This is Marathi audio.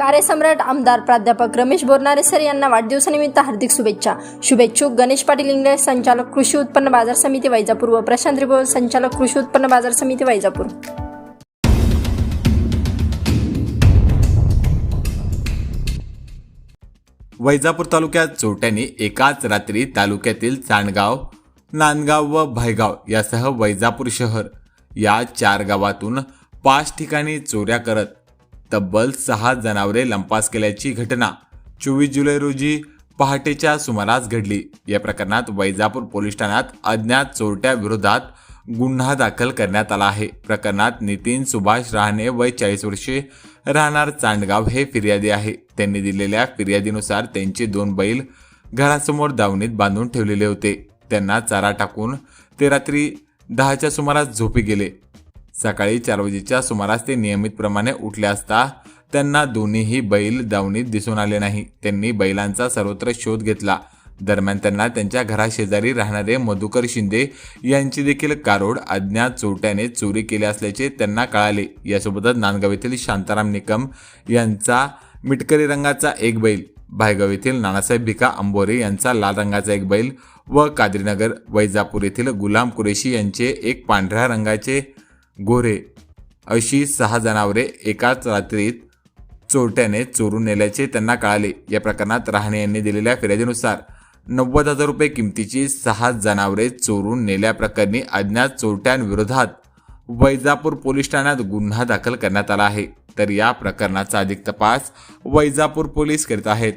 कार्यसम्राट आमदार प्राध्यापक रमेश बोरनारे सर यांना वाढदिवसानिमित्त हार्दिक शुभेच्छा. शुभेच्छुक गणेश पाटील इंगळे संचालक कृषी उत्पन्न बाजार समिती वैजापूर व प्रशांत रिबोल संचालक कृषी उत्पन्न बाजार समिती वैजापूर. वैजापूर तालुक्यात चोट्याने एकाच रात्री तालुक्यातील चांडगाव नांदगाव व भायगाव यासह वैजापूर शहर या चार गावातून पाच ठिकाणी चोऱ्या करत तब्बल सहा जनावरे लंपास केल्याची घटना चोवीस जुलै रोजी पहाटेच्या सुमारास घडली. या प्रकरणात वैजापूर पोलीस ठाण्यात अज्ञात चोरट्या विरोधात गुन्हा दाखल करण्यात आला आहे. प्रकरणात नितीन सुभाष रहाणे वय चाळीस वर्षे राहणार चांडगाव हे फिर्यादी आहे. त्यांनी दिलेल्या फिर्यादीनुसार त्यांचे दोन बैल घरासमोर दावणीत बांधून ठेवलेले होते. त्यांना चारा टाकून ते रात्री दहाच्या सुमारास झोपी गेले. सकाळी चार वाजेच्या सुमारास ते नियमितप्रमाणे उठले असता त्यांना दोन्हीही बैल दावणीत दिसून आले नाही. त्यांनी बैलांचा सर्वत्र शोध घेतला. दरम्यान त्यांना त्यांच्या घराशेजारी राहणारे मधुकर शिंदे यांची देखील कारोड अज्ञात चोरट्याने चोरी केली असल्याचे त्यांना कळाले. यासोबतच नांदगाव येथील शांताराम निकम यांचा मिटकरी रंगाचा एक बैल भायगाव येथील नानासाहेब भिका अंबोरे यांचा लाल रंगाचा एक बैल व काद्रीनगर वैजापूर येथील गुलाम कुरेशी यांचे एक पांढऱ्या रंगाचे गोरे. अशी सहा जनावरे एकाच रात्रीत चोरट्याने चोरून नेल्याचे त्यांना कळाले. या प्रकरणात रहाणे यांनी दिलेल्या फिर्यादीनुसार नव्वद हजार रुपये किमतीची सहा जनावरे चोरून नेल्याप्रकरणी अज्ञात चोरट्यांविरोधात वैजापूर पोलीस ठाण्यात गुन्हा दाखल करण्यात आला आहे. तर या प्रकरणाचा अधिक तपास वैजापूर पोलीस करीत आहेत.